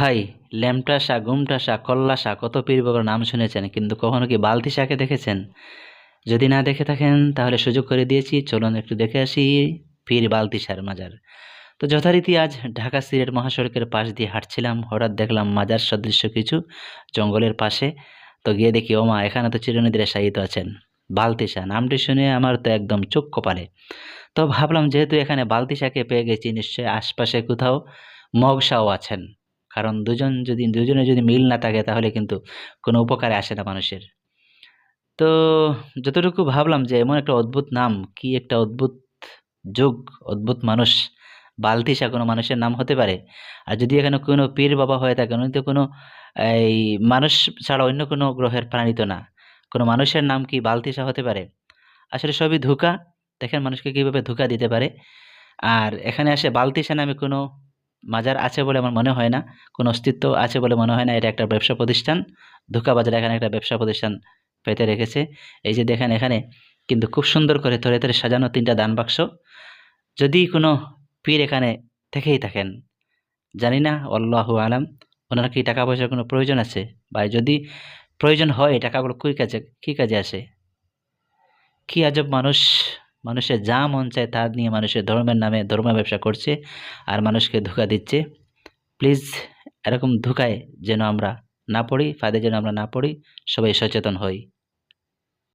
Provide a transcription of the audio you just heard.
ভাই ল্যামটা শাক গুমটা শাক কল্লা শাক কত পীর বাবার নাম শুনেছেন, কিন্তু কখনো কি বালতি শাকে দেখেছেন? যদি না দেখে থাকেন, তাহলে সুযোগ করে দিয়েছি, চলুন একটু দেখে আসি পীর বালতি সার মাজার। তো যথারীতি আজ ঢাকা সিলেট মহাসড়কের পাশ দিয়ে হাঁটছিলাম, হঠাৎ দেখলাম মাজার সদৃশ্য কিছু জঙ্গলের পাশে। তো গিয়ে দেখি, ওমা, এখানে তো চিরনদীরা শায়িত আছেন। বালতি শাহ নামটি শুনে আমার তো একদম চোখ কপালে। তো ভাবলাম, যেহেতু এখানে বালতি শাকে পেয়ে গেছি নিশ্চয়ই আশপাশে কোথাও মগ শাহও আছেন। কারণ দুজন যদি দুজনে যদি মিল না থাকে তাহলে কিন্তু কোনো উপকারে আসে না মানুষের। তো যতটুকু ভাবলাম যে এমন একটা অদ্ভুত নাম, কি একটা অদ্ভুত যুগ, অদ্ভুত মানুষ বালতিসা কোনো মানুষের নাম হতে পারে। আর যদি এখানে কোনো পীর বাবা হয়ে থাকে, উনি তো কোনো, এই মানুষ ছাড়া অন্য কোনো গ্রহের প্রাণী তো না। কোনো মানুষের নাম কি বালতিসা হতে পারে? আসলে সবই ধোঁকা। দেখেন মানুষকে কীভাবে ধোঁকা দিতে পারে। আর এখানে আসে বালতিসা নামে কোনো মাজার আছে বলে আমার মনে হয় না, কোনো অস্তিত্ব আছে বলে মনে হয় না, এটা একটা ব্যবসা প্রতিষ্ঠান, ধোঁকাবাজার এখানে একটা ব্যবসা প্রতিষ্ঠান পেতে রেখেছে। এই যে দেখেন এখানে কিন্তু খুব সুন্দর করে ধরে ধরে সাজানো তিনটা দান বাক্স। যদি কোনো পীর এখানে থেকেই থাকেন, জানি না, আল্লাহু আলাম, ওনার কি টাকা পয়সার কোনো প্রয়োজন আছে? বা যদি প্রয়োজন হয় টাকাগুলো কী কাজে কী কাজে আসে? কী আজব মানুষ। মানুষের যা মন চায় তা নিয়ে মানুষের ধর্মের নামে ধর্ম ব্যবসা করছে আর মানুষকে ধোকা দিচ্ছে। প্লিজ এরকম ধোকায় যেন আমরা না পড়ি, ফাঁদে যেন আমরা না পড়ি, সবাই সচেতন হই।